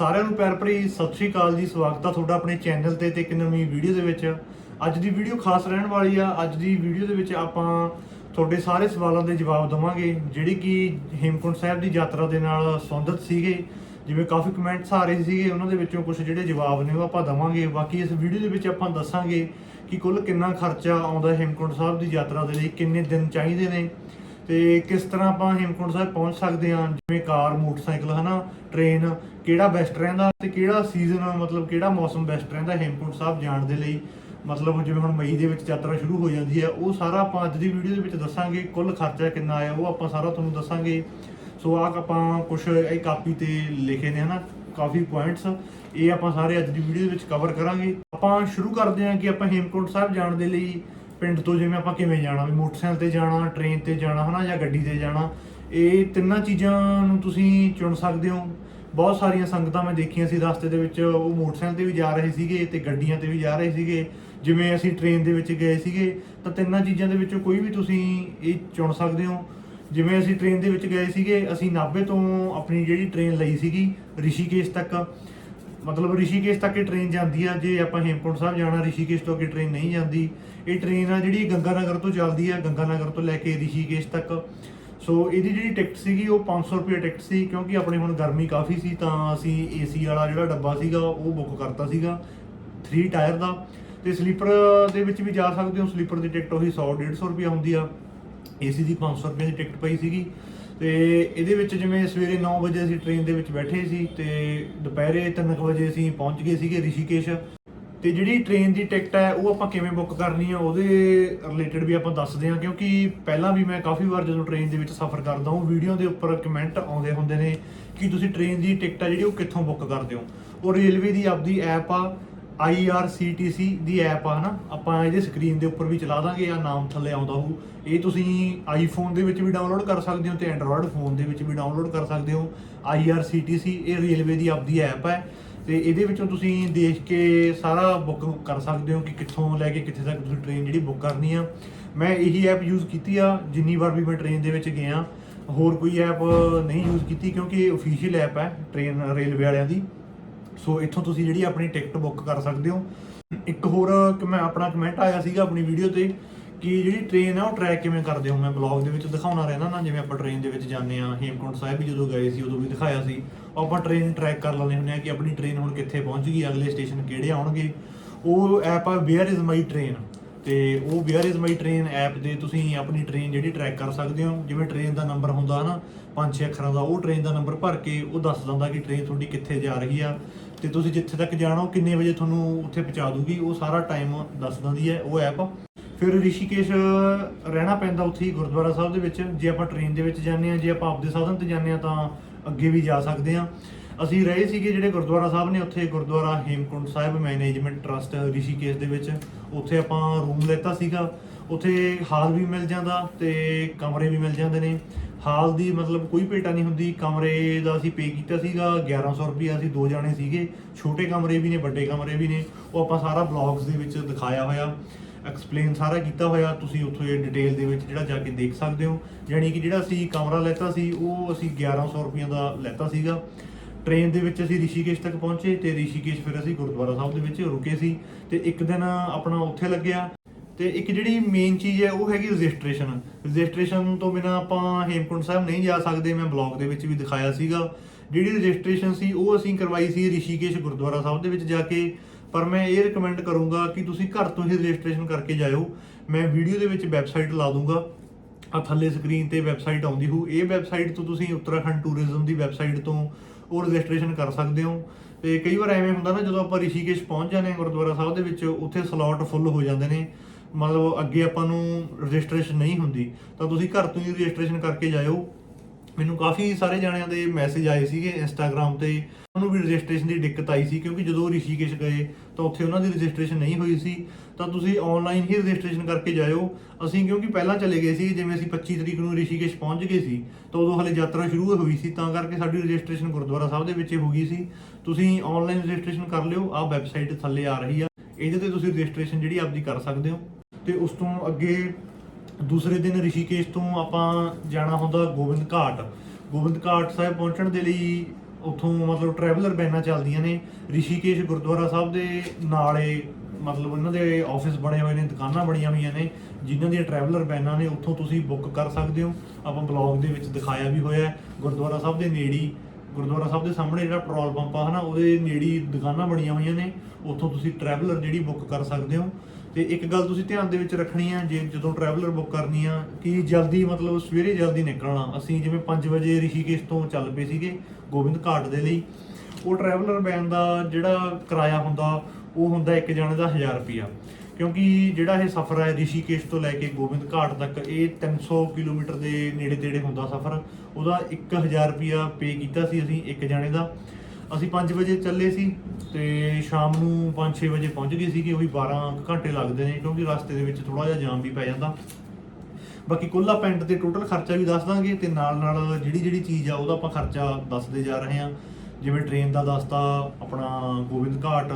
ਸਾਰਿਆਂ ਨੂੰ ਪਿਆਰ ਭਰੀ ਸਤਿ ਸ਼੍ਰੀ ਅਕਾਲ ਜੀ, ਸਵਾਗਤ ਆ ਤੁਹਾਡਾ ਆਪਣੇ ਚੈਨਲ ਤੇ ਤੇ ਇੱਕ ਨਵੀਂ ਵੀਡੀਓ ਦੇ ਵਿੱਚ। ਅੱਜ ਦੀ ਵੀਡੀਓ ਖਾਸ ਰਹਿਣ ਵਾਲੀ ਆ। ਅੱਜ ਦੀ ਵੀਡੀਓ ਦੇ ਵਿੱਚ ਆਪਾਂ ਤੁਹਾਡੇ ਸਾਰੇ ਸਵਾਲਾਂ ਦੇ ਜਵਾਬ ਦਵਾਂਗੇ, ਜਿਹੜੀ ਕਿ ਹੇਮਕੁੰਟ ਸਾਹਿਬ ਦੀ ਯਾਤਰਾ ਦੇ ਨਾਲ ਸੰਬੰਧਿਤ ਸੀਗੇ। ਜਿਵੇਂ ਕਾਫੀ ਕਮੈਂਟਸ ਆ ਰਹੇ ਸੀਗੇ, ਉਹਨਾਂ ਦੇ ਵਿੱਚੋਂ ਕੁਝ ਜਿਹੜੇ ਜਵਾਬ ਨੇ ਉਹ ਆਪਾਂ ਦਵਾਂਗੇ। ਬਾਕੀ ਇਸ ਵੀਡੀਓ ਦੇ ਵਿੱਚ ਆਪਾਂ ਦੱਸਾਂਗੇ ਕਿ ਕੁੱਲ ਕਿੰਨਾ ਖਰਚਾ ਆਉਂਦਾ ਹੇਮਕੁੰਟ ਸਾਹਿਬ ਦੀ ਯਾਤਰਾ ਦੇ ਲਈ, ਕਿੰਨੇ ਦਿਨ ਚਾਹੀਦੇ ਨੇ ਤੇ ਕਿਸ ਤਰ੍ਹਾਂ ਆਪਾਂ ਹੇਮਕੁੰਟ ਸਾਹਿਬ ਪਹੁੰਚ ਸਕਦੇ ਹਾਂ? ਜਿਵੇਂ ਕਾਰ, ਮੋਟਰਸਾਈਕਲ, ਹਨਾ ਟ੍ਰੇਨ ਕਿਹੜਾ ਬੈਸਟ ਰਹਿੰਦਾ ਤੇ ਕਿਹੜਾ ਸੀਜ਼ਨ ਮਤਲਬ ਕਿਹੜਾ ਮੌਸਮ ਬੈਸਟ ਰਹਿੰਦਾ ਹੇਮਕੁੰਟ ਸਾਹਿਬ ਜਾਣ ਦੇ ਲਈ? ਮਤਲਬ ਜਿਵੇਂ ਹੁਣ ਮਈ ਦੇ ਵਿੱਚ ਯਾਤਰਾ ਸ਼ੁਰੂ ਹੋ ਜਾਂਦੀ ਹੈ, ਉਹ ਸਾਰਾ ਆਪਾਂ ਅੱਜ ਦੀ ਵੀਡੀਓ ਦੇ ਵਿੱਚ ਦੱਸਾਂਗੇ, ਕੁੱਲ ਖਰਚਾ ਕਿੰਨਾ ਆਇਆ, ਉਹ ਆਪਾਂ ਸਾਰਾ ਤੁਹਾਨੂੰ ਦੱਸਾਂਗੇ। ਸੋ ਆਹ ਆਪਾਂ ਕੁਝ ਇਹ ਕਾਪੀ ਤੇ ਲਿਖੇ ਨੇ, ਹਨਾ, ਕਾਫੀ ਪੁਆਇੰਟਸ ਇਹ ਆਪਾਂ ਸਾਰੇ ਅੱਜ ਦੀ ਵੀਡੀਓ ਦੇ ਵਿੱਚ ਕਵਰ ਕਰਾਂਗੇ। ਆਪਾਂ ਸ਼ੁਰੂ ਕਰਦੇ ਹਾਂ ਕਿ ਆਪਾਂ ਹੇਮਕੁੰਟ ਸਾਹਿਬ ਜਾਣ ਦੇ ਲਈ ਪਿੰਡ ਤੋਂ ਜਿਵੇਂ ਆਪਾਂ ਕਿਵੇਂ ਜਾਣਾ, ਵੀ ਮੋਟਰਸਾਈਕਲ ਤੇ ਜਾਣਾ ਟ੍ਰੇਨ ਤੇ ਜਾਣਾ, ਹਨਾ, ਜਾਂ ਗੱਡੀ ਤੇ ਜਾਣਾ, ਇਹ ਤਿੰਨਾਂ ਚੀਜ਼ਾਂ ਨੂੰ ਤੁਸੀਂ ਚੁਣ ਸਕਦੇ ਹੋ। ਬਹੁਤ ਸਾਰੀਆਂ ਸੰਗਤਾਂ ਮੈਂ ਦੇਖੀਆਂ ਸੀ ਰਸਤੇ ਦੇ ਵਿੱਚ, ਉਹ ਮੋਟਰਸਾਈਕਲ ਤੇ ਵੀ ਜਾ ਰਹੇ ਸੀਗੇ ਤੇ ਗੱਡੀਆਂ ਤੇ ਵੀ ਜਾ ਰਹੇ ਸੀਗੇ। ਜਿਵੇਂ ਅਸੀਂ ਟ੍ਰੇਨ ਦੇ ਵਿੱਚ ਗਏ ਸੀਗੇ, ਤਾਂ ਤਿੰਨਾਂ ਚੀਜ਼ਾਂ ਦੇ ਵਿੱਚੋਂ ਕੋਈ ਵੀ ਤੁਸੀਂ ਇਹ ਚੁਣ ਸਕਦੇ ਹੋ। ਜਿਵੇਂ ਅਸੀਂ ਟ੍ਰੇਨ ਦੇ ਵਿੱਚ ਗਏ ਸੀਗੇ, ਅਸੀਂ ਨਾਭੇ ਤੋਂ ਆਪਣੀ ਜਿਹੜੀ ਟ੍ਰੇਨ ਲਈ ਸੀਗੀ, ਰਿਸ਼ੀਕੇਸ਼ ਤੱਕ। ਮਤਲਬ ਰਿਸ਼ੀਕੇਸ਼ ਤੱਕ ਇਹ ਟ੍ਰੇਨ ਜਾਂਦੀ ਆ, ਜੇ ਆਪਾਂ ਹੇਮਕੁੰਟ ਸਾਹਿਬ ਜਾਣਾ, ਰਿਸ਼ੀਕੇਸ਼ ਤੋਂ ਅੱਗੇ ਟ੍ਰੇਨ ਨਹੀਂ ਜਾਂਦੀ। ਇਹ ਟ੍ਰੇਨ ਆ ਜਿਹੜੀ ਗੰਗਾ ਨਗਰ ਤੋਂ ਚੱਲਦੀ ਆ ਗੰਗਾ ਨਗਰ ਤੋਂ ਲੈ ਕੇ ਰਿਸ਼ੀਕੇਸ਼ ਤੱਕ। ਸੋ ਇਹਦੀ ਜਿਹੜੀ ਟਿਕਟ ਸੀਗੀ, ਉਹ 500 ਰੁਪਏ ਟਿਕਟ ਸੀ, ਕਿਉਂਕਿ ਆਪਣੇ ਹੁਣ ਗਰਮੀ ਕਾਫੀ ਸੀ, ਤਾਂ ਅਸੀਂ ਏਸੀ ਵਾਲਾ ਜਿਹੜਾ ਡੱਬਾ ਸੀਗਾ, ਉਹ ਬੁੱਕ ਕਰਤਾ ਸੀਗਾ 3 ਟਾਇਰ ਦਾ। ਤੇ ਸਲੀਪਰ ਦੇ ਵਿੱਚ ਵੀ ਜਾ ਸਕਦੇ ਹੋ ਸਲੀਪਰ ਦੀ ਟਿਕਟ ਉਹੀ 100 150 ਰੁਪਏ ਹੁੰਦੀ ਆ। ਏਸੀ ਦੀ 500 ਰੁਪਏ ਦੀ ਟਿਕਟ ਪਈ ਸੀਗੀ। ਤੇ ਇਹਦੇ ਵਿੱਚ ਜਿਵੇਂ ਸਵੇਰੇ 9 ਵਜੇ ਅਸੀਂ ਟ੍ਰੇਨ ਦੇ ਵਿੱਚ ਬੈਠੇ ਸੀ, ਤੇ ਦੁਪਹਿਰੇ 3 ਵਜੇ ਅਸੀਂ ਪਹੁੰਚ ਗਏ ਸੀਗੇ ਰਿਸ਼ੀਕੇਸ਼। ਤੇ ਜਿਹੜੀ ਟ੍ਰੇਨ ਦੀ ਟਿਕਟ ਹੈ, ਉਹ ਆਪਾਂ ਕਿਵੇਂ ਬੁੱਕ ਕਰਨੀ ਆ, ਉਹਦੇ ਰਿਲੇਟਡ ਵੀ ਆਪਾਂ ਦੱਸਦੇ ਹਾਂ, ਕਿਉਂਕਿ ਪਹਿਲਾਂ ਵੀ ਮੈਂ ਕਾਫੀ ਵਾਰ ਜਦੋਂ ਟ੍ਰੇਨ ਦੇ ਵਿੱਚ ਸਫ਼ਰ ਕਰਦਾ ਹਾਂ ਵੀਡੀਓ ਦੇ ਉੱਪਰ ਕਮੈਂਟ ਆਉਂਦੇ ਹੁੰਦੇ ਨੇ ਕਿ ਤੁਸੀਂ ਟ੍ਰੇਨ ਦੀ ਟਿਕਟ ਆ ਜਿਹੜੀ, ਉਹ ਕਿੱਥੋਂ ਬੁੱਕ ਕਰਦੇ ਹੋ। ਉਹ ਰੇਲਵੇ ਦੀ ਆਪਦੀ ਐਪ ਆ IRCTC ਦੀ ਐਪ ਆ, ਹਨਾ? ਆਪਾਂ ਇਹਦੇ ਸਕਰੀਨ ਦੇ ਉੱਪਰ ਵੀ ਚਲਾ ਦਾਂਗੇ ਆ ਨਾਮ ਥੱਲੇ ਆਉਂਦਾ ਹੋਊ। ਇਹ ਤੁਸੀਂ ਆਈਫੋਨ ਦੇ ਵਿੱਚ ਵੀ ਡਾਊਨਲੋਡ ਕਰ ਸਕਦੇ ਹੋ ਤੇ ਐਂਡਰੋਇਡ ਫੋਨ ਦੇ ਵਿੱਚ ਵੀ ਡਾਊਨਲੋਡ ਕਰ ਸਕਦੇ ਹੋ। IRCTC ਇਹ ਰੇਲਵੇ ਦੀ ਆਪਦੀ ਐਪ ਹੈ। ਤੇ ਇਹਦੇ ਵਿੱਚੋਂ ਤੁਸੀਂ ਦੇਖ ਕੇ ਸਾਰਾ ਬੁੱਕ ਕਰ ਸਕਦੇ ਹੋ ਕਿ ਕਿੱਥੋਂ ਲੈ ਕੇ ਕਿੱਥੇ ਤੱਕ ਤੁਸੀਂ ਟ੍ਰੇਨ ਜਿਹੜੀ ਬੁੱਕ ਕਰਨੀ ਆ। ਮੈਂ ਇਹੀ ਐਪ ਯੂਜ਼ ਕੀਤੀ ਆ, ਜਿੰਨੀ ਵਾਰ ਵੀ ਮੈਂ ਟ੍ਰੇਨ ਦੇ ਵਿੱਚ ਗਿਆ। ਹੋਰ ਕੋਈ ਐਪ ਨਹੀਂ ਯੂਜ਼ ਕੀਤੀ ਕਿਉਂਕਿ ਇਹ ਅਫੀਸ਼ੀਅਲ ਐਪ ਹੈ ਟ੍ਰੇਨ ਰੇਲਵੇ ਵਾਲਿਆਂ ਦੀ। ਸੋ ਇੱਥੋਂ ਤੁਸੀਂ ਜਿਹੜੀ ਆਪਣੀ ਟਿਕਟ ਬੁੱਕ ਕਰ ਸਕਦੇ ਹੋ। ਇੱਕ ਹੋਰ ਕਿ ਮੈਂ ਆਪਣਾ ਕਮੈਂਟ ਆਇਆ ਸੀਗਾ ਆਪਣੀ ਵੀਡੀਓ ਤੇ ਕਿ ਜਿਹੜੀ ਟ੍ਰੇਨ ਆ ਉਹ ਟਰੈਕ ਕਿਵੇਂ ਕਰਦੇ ਹੋ? ਮੈਂ ਬਲੌਗ ਦੇ ਵਿੱਚ ਦਿਖਾਉਣਾ ਰਹਿਣਾ ਨਾ, ਜਿਵੇਂ ਆਪਾਂ ਟ੍ਰੇਨ ਦੇ ਵਿੱਚ ਜਾਂਦੇ ਆ ਹੇਮਕੁੰਟ ਸਾਹਿਬ ਵੀ ਜਦੋਂ ਗਏ ਸੀ, ਉਦੋਂ ਵੀ ਦਿਖਾਇਆ ਸੀ। ਉਹ ਆਪਾਂ ਟ੍ਰੇਨ ਟਰੈਕ ਕਰ ਲੈਂਦੇ ਹੁੰਦੇ ਆ ਕਿ ਆਪਣੀ ਟ੍ਰੇਨ ਹੁਣ ਕਿੱਥੇ ਪਹੁੰਚ ਗਈ, ਅਗਲੇ ਸਟੇਸ਼ਨ ਕਿਹੜੇ ਆਉਣਗੇ। ਉਹ ਐਪ ਆ ਵੇਅਰ ਇਜ਼ ਮਾਈ ਟ੍ਰੇਨ ਤੇ ਉਹ where is my train app ਦੇ ਤੁਸੀਂ ਆਪਣੀ ਟ੍ਰੇਨ ਜਿਹੜੀ ਟਰੈਕ ਕਰ ਸਕਦੇ ਹੋ। ਜਿਵੇਂ ਟ੍ਰੇਨ ਦਾ ਨੰਬਰ ਹੁੰਦਾ ਹਨਾ ਪੰਜ ਛੇ ਅੱਖਰਾਂ ਦਾ, ਉਹ ਟ੍ਰੇਨ ਦਾ ਨੰਬਰ ਭਰ ਕੇ ਉਹ ਦੱਸ ਦਿੰਦਾ ਕਿ ਟ੍ਰੇਨ ਤੁਹਾਡੀ ਕਿੱਥੇ ਜਾ ਰਹੀ ਆ। ਤੇ ਤੁਸੀਂ ਜਿੱਥੇ ਤੱਕ ਜਾਣਾ, ਉਹ ਕਿੰਨੇ ਵਜੇ ਤੁਹਾਨੂੰ ਉੱਥੇ ਪਹੁੰਚਾ ਦੂਗੀ, ਉਹ ਸਾਰਾ ਟਾਈਮ ਦੱਸ ਦਿੰਦੀ ਹੈ, ਉਹ ਐਪ ਫਿਰ ਰਿਸ਼ੀਕੇਸ਼ ਰਹਿਣਾ ਪੈਂਦਾ ਉੱਥੇ ਹੀ ਗੁਰਦੁਆਰਾ ਸਾਹਿਬ ਦੇ ਵਿੱਚ। ਜੇ ਆਪਾਂ ਟ੍ਰੇਨ ਦੇ ਵਿੱਚ ਜਾਂਦੇ ਆ ਜੇ ਆਪਾਂ ਆਪਦੇ ਸਾਧਨ ਤੇ ਜਾਂਦੇ ਆ ਤਾਂ ਅੱਗੇ ਵੀ ਜਾ ਸਕਦੇ ਆ ਅਸੀਂ ਰਹੇ ਸੀਗੇ ਜਿਹੜੇ ਗੁਰਦੁਆਰਾ ਸਾਹਿਬ ਨੇ, ਉੱਥੇ ਗੁਰਦੁਆਰਾ ਹੇਮਕੁੰਟ ਸਾਹਿਬ ਮੈਨੇਜਮੈਂਟ ਟਰਸਟ ਰਿਸ਼ੀਕੇਸ਼ ਦੇ ਵਿੱਚ। ਉੱਥੇ ਆਪਾਂ ਰੂਮ ਲੈਤਾ ਸੀਗਾ। ਉੱਥੇ ਹਾਲ ਵੀ ਮਿਲ ਜਾਂਦਾ ਤੇ ਕਮਰੇ ਵੀ ਮਿਲ ਜਾਂਦੇ ਨੇ। ਹਾਲ ਦੀ ਮਤਲਬ ਕੋਈ ਭੇਟਾ ਨਹੀਂ ਹੁੰਦੀ। ਕਮਰੇ ਦਾ ਅਸੀਂ ਪੇ ਕੀਤਾ ਸੀਗਾ 1100 ਰੁਪਏ ਅਸੀਂ ਦੋ ਜਾਣੇ ਸੀਗੇ। ਛੋਟੇ ਕਮਰੇ ਵੀ ਨੇ, ਵੱਡੇ ਕਮਰੇ ਵੀ ਨੇ। ਉਹ ਆਪਾਂ ਸਾਰਾ ਬਲੌਗਸ ਦੇ ਵਿੱਚ ਦਿਖਾਇਆ ਹੋਇਆ। ਐਕਸਪਲੇਨ ਸਾਰਾ ਕੀਤਾ ਹੋਇਆ, ਤੁਸੀਂ ਉੱਥੋਂ ਇਹ ਡਿਟੇਲ ਦੇ ਵਿੱਚ ਜਿਹੜਾ ਜਾ ਕੇ ਦੇਖ ਸਕਦੇ ਹੋ। ਯਾਨੀ ਕਿ ਜਿਹੜਾ ਅਸੀਂ ਕਮਰਾ ਲੈਤਾ ਸੀ, ਉਹ ਅਸੀਂ 1100 ਰੁਪਏ ਦਾ ਲੈਤਾ ਸੀਗਾ। ਟ੍ਰੇਨ ਦੇ ਵਿੱਚ ਅਸੀਂ ਰਿਸ਼ੀਕੇਸ਼ ਤੱਕ ਪਹੁੰਚੇ ਤੇ ਰਿਸ਼ੀਕੇਸ਼ ਫਿਰ ਅਸੀਂ ਗੁਰਦੁਆਰਾ ਸਾਹਿਬ ਦੇ ਵਿੱਚ ਰੁਕੇ ਸੀ। ਤੇ ਇੱਕ ਦਿਨ ਆਪਣਾ ਉੱਥੇ ਲੱਗਿਆ। ਤੇ ਇੱਕ ਜਿਹੜੀ ਮੇਨ ਚੀਜ਼ ਹੈ, ਉਹ ਹੈਗੀ ਰਜਿਸਟ੍ਰੇਸ਼ਨ ਰਜਿਸਟ੍ਰੇਸ਼ਨ ਤੋਂ ਬਿਨਾ ਆਪਾਂ ਹੇਮਕੁੰਟ ਸਾਹਿਬ ਨਹੀਂ ਜਾ ਸਕਦੇ। ਮੈਂ ਬਲੌਗ ਦੇ ਵਿੱਚ ਵੀ ਦਿਖਾਇਆ ਸੀਗਾ। ਜਿਹੜੀ ਰਜਿਸਟ੍ਰੇਸ਼ਨ ਸੀ, ਉਹ ਅਸੀਂ ਕਰਵਾਈ ਸੀ ਰਿਸ਼ੀਕੇਸ਼ ਗੁਰਦੁਆਰਾ ਸਾਹਿਬ ਦੇ ਵਿੱਚ ਜਾ ਕੇ। ਪਰ ਮੈਂ ਇਹ ਰეკਮੈਂਡ ਕਰੂੰਗਾ ਕਿ ਤੁਸੀਂ ਘਰ ਤੋਂ ਹੀ ਰਜਿਸਟ੍ਰੇਸ਼ਨ ਕਰਕੇ ਜਾਇਓ। ਮੈਂ ਵੀਡੀਓ ਦੇ ਵਿੱਚ ਵੈਬਸਾਈਟ ਲਾ ਦੂੰਗਾ। ਆ ਥੱਲੇ ਸਕਰੀਨ ਤੇ ਵੈਬਸਾਈਟ ਆਉਂਦੀ ਹੋਊ। ਇਹ ਵੈਬਸਾਈਟ ਤੋਂ ਤੁਸੀਂ ਉੱਤਰਾਖੰਡ ਟੂਰਿਜ਼ਮ ਦੀ ਵੈਬਸਾਈਟ ਤੋਂ ਉਹ ਰਜਿਸਟ੍ਰੇਸ਼ਨ ਕਰ ਸਕਦੇ ਹੋ। ਤੇ ਕਈ ਵਾਰ ਐਵੇਂ ਹੁੰਦਾ ਨਾ, ਜਦੋਂ ਆਪਾਂ ਰਿਸ਼ੀਕੇਸ਼ ਪਹੁੰਚ ਜਾਂਦੇ ਹਾਂ ਗੁਰਦੁਆਰਾ ਸਾਹਿਬ ਦੇ ਵਿੱਚ, ਉੱਥੇ ਸਲੋਟ ਫੁੱਲ ਹੋ ਜਾਂਦੇ ਨੇ। ਮਤਲਬ ਅੱਗੇ ਆਪਾਂ ਨੂੰ ਰਜਿਸਟ੍ਰੇਸ਼ਨ ਨਹੀਂ ਹੁੰਦੀ। ਤਾਂ ਤੁਸੀਂ ਘਰ ਤੋਂ ਹੀ ਰਜਿਸਟ੍ਰੇਸ਼ਨ ਕਰਕੇ ਜਾਇਓ। ਮੈਨੂੰ ਕਾਫੀ ਸਾਰੇ ਜਣਿਆਂ ਦੇ ਮੈਸੇਜ ਆਏ ਸੀਗੇ ਇੰਸਟਾਗ੍ਰam ਤੇ। ਉਹਨੂੰ ਵੀ ਰਜਿਸਟ੍ਰੇਸ਼ਨ ਦੀ ਦਿੱਕਤ ਆਈ ਸੀ ਕਿਉਂਕਿ ਜਦੋਂ ਰਿਸ਼ੀਕੇਸ਼ ਗਏ, ਤਾਂ ਉੱਥੇ ਉਹਨਾਂ ਦੀ ਰਜਿਸਟ੍ਰੇਸ਼ਨ ਨਹੀਂ ਹੋਈ ਸੀ। ਤਾਂ ਤੁਸੀਂ ਆਨਲਾਈਨ ਹੀ ਰਜਿਸਟ੍ਰੇਸ਼ਨ ਕਰਕੇ ਜਾਇਓ। ਅਸੀਂ ਕਿਉਂਕਿ ਪਹਿਲਾਂ ਚਲੇ ਗਏ ਸੀ, ਜਿਵੇਂ ਅਸੀਂ 25 ਤਰੀਕ ਨੂੰ ਰਿਸ਼ੀਕੇਸ਼ ਪਹੁੰਚ ਗਏ ਸੀ, ਤਾਂ ਉਦੋਂ ਹਲੇ ਯਾਤਰਾ ਸ਼ੁਰੂ ਹੋਈ ਸੀ, ਤਾਂ ਕਰਕੇ ਸਾਡੀ ਰਜਿਸਟ੍ਰੇਸ਼ਨ ਗੁਰਦੁਆਰਾ ਸਾਹਿਬ ਦੇ ਵਿੱਚ ਹੋ ਗਈ ਸੀ। ਤੁਸੀਂ ਆਨਲਾਈਨ ਰਜਿਸਟ੍ਰੇਸ਼ਨ ਕਰ ਲਿਓ, ਆਹ ਵੈਬਸਾਈਟ ਥੱਲੇ ਆ ਰਹੀ ਆ। ਇਹਦੇ ਤੇ ਤੁਸੀਂ ਰਜਿਸਟ੍ਰੇਸ਼ਨ ਜਿਹੜੀ ਆਪਦੀ ਕਰ ਸਕਦੇ ਹੋ। ਤੇ ਉਸ ਤੋਂ ਅੱਗੇ ਦੂਸਰੇ ਦਿਨ ਰਿਸ਼ੀਕੇਸ਼ ਤੋਂ ਆਪਾਂ ਜਾਣਾ ਹੁੰਦਾ ਗੋਬਿੰਦ ਘਾਟ। ਗੋਬਿੰਦ ਘਾਟ ਸਾਹਿਬ ਪਹੁੰਚਣ ਦੇ ਲਈ ਉੱਥੋਂ ਮਤਲਬ ਟਰੈਵਲਰ ਬੈਨਾਂ ਚੱਲਦੀਆਂ ਨੇ। ਰਿਸ਼ੀਕੇਸ਼ ਗੁਰਦੁਆਰਾ ਸਾਹਿਬ ਦੇ ਨਾਲੇ ਮਤਲਬ ਉਹਨਾਂ ਦੇ ਆਫਿਸ ਬਣੇ ਹੋਏ ਨੇ, ਦੁਕਾਨਾਂ ਬਣੀਆਂ ਹੋਈਆਂ ਨੇ, ਜਿਨ੍ਹਾਂ ਦੀਆਂ ਟਰੈਵਲਰ ਬੈਨਾਂ ਨੇ ਉੱਥੋਂ ਤੁਸੀਂ ਬੁੱਕ ਕਰ ਸਕਦੇ ਹੋ। ਆਪਾਂ ਬਲੌਗ ਦੇ ਵਿੱਚ ਦਿਖਾਇਆ ਵੀ ਹੋਇਆ ਗੁਰਦੁਆਰਾ ਸਾਹਿਬ ਦੇ ਨੇੜੀ, ਗੁਰਦੁਆਰਾ ਸਾਹਿਬ ਦੇ ਸਾਹਮਣੇ ਜਿਹੜਾ ਪੈਟਰੋਲ ਪੰਪ ਆ ਹਨਾ, ਉਹਦੇ ਨੇੜੀ ਦੁਕਾਨਾਂ ਬਣੀਆਂ ਹੋਈਆਂ ਨੇ। ਉੱਥੋਂ ਤੁਸੀਂ ਟਰੈਵਲਰ ਜਿਹੜੀ ਬੁੱਕ ਕਰ ਸਕਦੇ ਹੋ। ਤੇ ਇੱਕ ਗੱਲ ਤੁਸੀਂ ਧਿਆਨ ਦੇ ਵਿੱਚ ਰੱਖਣੀ ਆ, ਜੇ ਜਦੋਂ ਟਰੈਵਲਰ ਬੁੱਕ ਕਰਨੀ ਆ, ਕਿ ਜਲਦੀ ਮਤਲਬ ਸਵੇਰੇ ਜਲਦੀ ਨਿਕਲਣਾ। ਅਸੀਂ ਜਿਵੇਂ 5 ਵਜੇ ਰਿਸ਼ੀਕੇਸ਼ ਤੋਂ ਚੱਲ ਪਏ ਸੀਗੇ ਗੋਬਿੰਦ ਘਾਟ ਦੇ ਲਈ, ਉਹ ਟਰੈਵਲਰ ਬੈਨ ਦਾ ਜਿਹੜਾ ਕਿਰਾਇਆ ਹੁੰਦਾ, ਉਹ ਹੁੰਦਾ ਇੱਕ ਜਣੇ ਦਾ 1000 ਰੁਪਿਆ ਕਿਉਂਕਿ ਜਿਹੜਾ ਇਹ ਸਫ਼ਰ ਹੈ ਰਿਸ਼ੀਕੇਸ਼ ਤੋਂ ਲੈ ਕੇ ਗੋਬਿੰਦ ਘਾਟ ਤੱਕ, ਇਹ 300 ਕਿਲੋਮੀਟਰ ਦੇ ਨੇੜੇ ਤੇੜੇ ਹੁੰਦਾ ਸਫ਼ਰ। ਉਹਦਾ 1000 ਰੁਪਿਆ ਪੇ ਕੀਤਾ ਸੀ ਅਸੀਂ ਇੱਕ ਜਣੇ ਦਾ। ਅਸੀਂ 5 ਵਜੇ ਚੱਲੇ ਸੀ ਤੇ ਸ਼ਾਮ ਨੂੰ 5-6 ਵਜੇ ਪਹੁੰਚ ਗਏ ਸੀਗੇ, ਉਹੀ 12 ਕੁ ਘੰਟੇ ਲੱਗਦੇ ਨੇ ਕਿਉਂਕਿ ਰਸਤੇ ਦੇ ਵਿੱਚ ਥੋੜਾ ਜਿਹਾ ਜਾਮ ਵੀ ਪੈ ਜਾਂਦਾ। ਬਾਕੀ ਕੁੱਲਾ ਪਿੰਡ ਤੇ ਟੋਟਲ ਖਰਚਾ ਵੀ ਦੱਸ ਦਾਂਗੇ ਤੇ ਨਾਲ ਨਾਲ ਜਿਹੜੀ ਜਿਹੜੀ ਚੀਜ਼ ਆ, ਉਹਦਾ ਆਪਾਂ ਖਰਚਾ ਦੱਸਦੇ ਜਾ ਰਹੇ ਹਾਂ। ਜਿਵੇਂ ਟ੍ਰੇਨ ਦਾ ਦੱਸਤਾ, ਆਪਣਾ ਗੋਬਿੰਦ ਘਾਟ,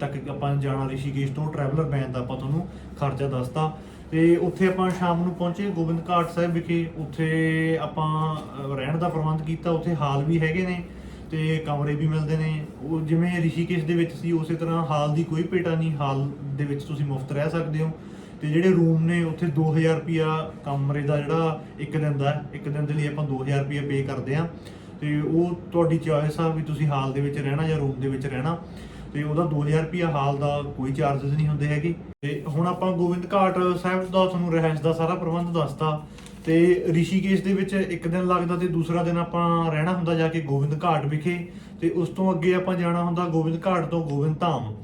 ਤੱਕ ਆਪਾਂ ਜਾਣਾ ਰਿਸ਼ੀਕੇਸ਼ ਤੋਂ ਟਰੈਵਲਰ ਬੈਨ ਦਾ ਆਪਾਂ ਤੁਹਾਨੂੰ ਖਰਚਾ ਦੱਸਤਾ। ਤੇ ਉੱਥੇ ਆਪਾਂ ਸ਼ਾਮ ਨੂੰ ਪਹੁੰਚੇ ਗੋਬਿੰਦ ਘਾਟ ਸਾਹਿਬ ਵਿਖੇ। ਉੱਥੇ ਆਪਾਂ ਰਹਿਣ ਦਾ ਪ੍ਰਬੰਧ ਕੀਤਾ, ਉੱਥੇ ਹਾਲ ਵੀ ਹੈਗੇ ਨੇ। ਤੇ ਕਮਰੇ ਵੀ ਮਿਲਦੇ ਨੇ। ਉਹ ਜਿਵੇਂ ਰਿਸ਼ੀਕੇਸ਼ ਦੇ ਵਿੱਚ ਸੀ, ਉਸੇ ਤਰ੍ਹਾਂ ਹਾਲ ਦੀ ਕੋਈ ਭੇਟਾ ਨਹੀਂ, ਹਾਲ ਦੇ ਵਿੱਚ ਤੁਸੀਂ ਮੁਫਤ ਰਹਿ ਸਕਦੇ ਹੋ। ਤੇ ਜਿਹੜੇ ਰੂਮ ਨੇ, ਉੱਥੇ 2000 ਰੁਪਿਆ ਕਮਰੇ ਦਾ ਜਿਹੜਾ ਇੱਕ ਦਿਨ ਦਾ, ਇੱਕ ਦਿਨ ਦੇ ਲਈ ਆਪਾਂ 2000 ਰੁਪਿਆ ਪੇ ਕਰਦੇ ਆ ਤੇ ਉਹ ਤੁਹਾਡੀ ਚੋਇਸ ਆ ਵੀ ਤੁਸੀਂ ਹਾਲ ਦੇ ਵਿੱਚ ਰਹਿਣਾ ਜਾਂ ਰੂਮ ਦੇ ਵਿੱਚ ਰਹਿਣਾ। ਤੇ ਉਹਦਾ 2000 ਰੁਪਿਆ ਹਾਲ ਦਾ ਕੋਈ ਚਾਰजेस ਨਹੀਂ ਹੁੰਦੇ ਹੈਗੇ। ਤੇ ਹੁਣ ਆਪਾਂ ਗੋਬਿੰਦ ਘਾਟ ਸਾਹਿਬ ਦਾ ਤੁਹਾਨੂੰ ਰਹਿائش ਦਾ ਸਾਰਾ ਪ੍ਰਬੰਧ ਦੱਸਦਾ ਤੇ ਰਿਸ਼ੀਕੇਸ਼ ਦੇ ਵਿੱਚ ਇੱਕ ਦਿਨ ਲੱਗਦਾ ਤੇ ਦੂਸਰਾ ਦਿਨ ਆਪਾਂ ਰਹਿਣਾ ਹੁੰਦਾ ਜਾ ਕੇ ਗੋਬਿੰਦ ਘਾਟ ਵਿਖੇ, ਤੇ ਉਸ ਤੋਂ ਅੱਗੇ ਆਪਾਂ ਜਾਣਾ ਹੁੰਦਾ ਗੋਬਿੰਦ ਘਾਟ ਤੋਂ ਗੋਬਿੰਦ ਧਾਮ।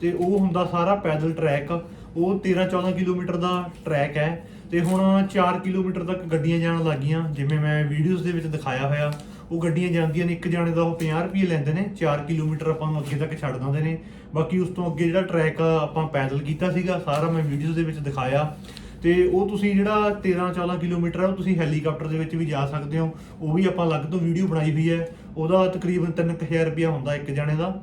ਤੇ ਉਹ ਹੁੰਦਾ ਸਾਰਾ ਪੈਦਲ ਟਰੈਕ, ਉਹ 13-14 ਕਿਲੋਮੀਟਰ ਦਾ ਟਰੈਕ ਹੈ, ਤੇ ਹੁਣ 4 ਕਿਲੋਮੀਟਰ ਤੱਕ ਗੱਡੀਆਂ ਜਾਣ ਲੱਗੀਆਂ, ਜਿਵੇਂ ਮੈਂ ਵੀਡੀਓਜ਼ ਦੇ ਵਿੱਚ ਦਿਖਾਇਆ ਹੋਇਆ, ਉਹ ਗੱਡੀਆਂ ਜਾਂਦੀਆਂ ਨੇ, ਇੱਕ ਜਾਣੇ ਦਾ ਉਹ 50 ਰੁਪਏ ਲੈਂਦੇ ਨੇ 4 ਕਿਲੋਮੀਟਰ ਆਪਾਂ ਨੂੰ ਅੱਗੇ ਤੱਕ ਛੱਡ ਦਿੰਦੇ ਨੇ। ਬਾਕੀ ਉਸ ਤੋਂ ਅੱਗੇ ਜਿਹੜਾ ਟਰੈਕ ਆਪਾਂ ਪੈਦਲ ਕੀਤਾ ਸੀਗਾ, ਸਾਰਾ ਮੈਂ ਵੀਡੀਓਜ਼ ਦੇ ਵਿੱਚ ਦਿਖਾਇਆ। ਤੇ ਉਹ ਤੁਸੀਂ ਜਿਹੜਾ 13-14 ਕਿਲੋਮੀਟਰ ਹੈ ਉਹ ਤੁਸੀਂ ਹੈਲੀਕਾਪਟਰ ਦੇ ਵਿੱਚ ਵੀ ਜਾ ਸਕਦੇ ਹੋ। ਉਹ ਵੀ ਆਪਾਂ ਅਲੱਗ ਤੋਂ ਵੀਡੀਓ ਬਣਾਈ ਹੋਈ ਹੈ। ਉਹਦਾ ਤਕਰੀਬਨ 3000 ਰੁਪਏ ਹੁੰਦਾ ਇੱਕ ਜਣੇ ਦਾ।